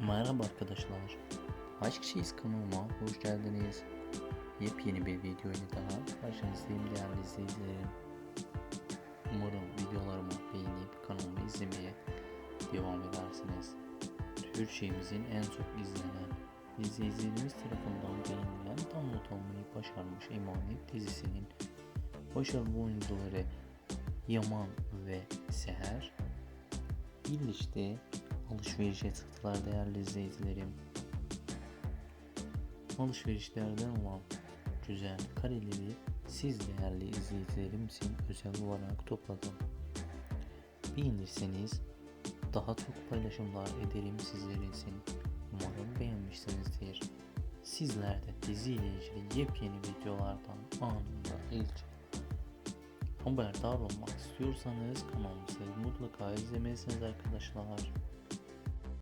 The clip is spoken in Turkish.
Merhaba arkadaşlar. Aşk Şeyiz kanalıma hoş geldiniz. Yepyeni bir video ile daha karşınızdayım değerli izleyicilerim. Umarım videolarımı beğenip kanalımı izlemeye devam edersiniz. Türkçemizin en çok izlenen izleyicilerimiz tarafından beğenilen tam not almayı başarmış Emanet dizisinin başarılı oyuncuları Yaman ve Seher birlikte alışverişe çıktılar değerli izleyicilerim. Alışverişlerden olan güzel kareleri siz değerli izleyicilerim için özel olarak topladım. Beğenirseniz daha çok paylaşımlar ederim sizler için. Umarım beğenmişsinizdir. Sizler de diziyle ilgili yepyeni videolardan anında ilk haberdar olmak istiyorsanız kanalımızı mutlaka izlemelisiniz arkadaşlar.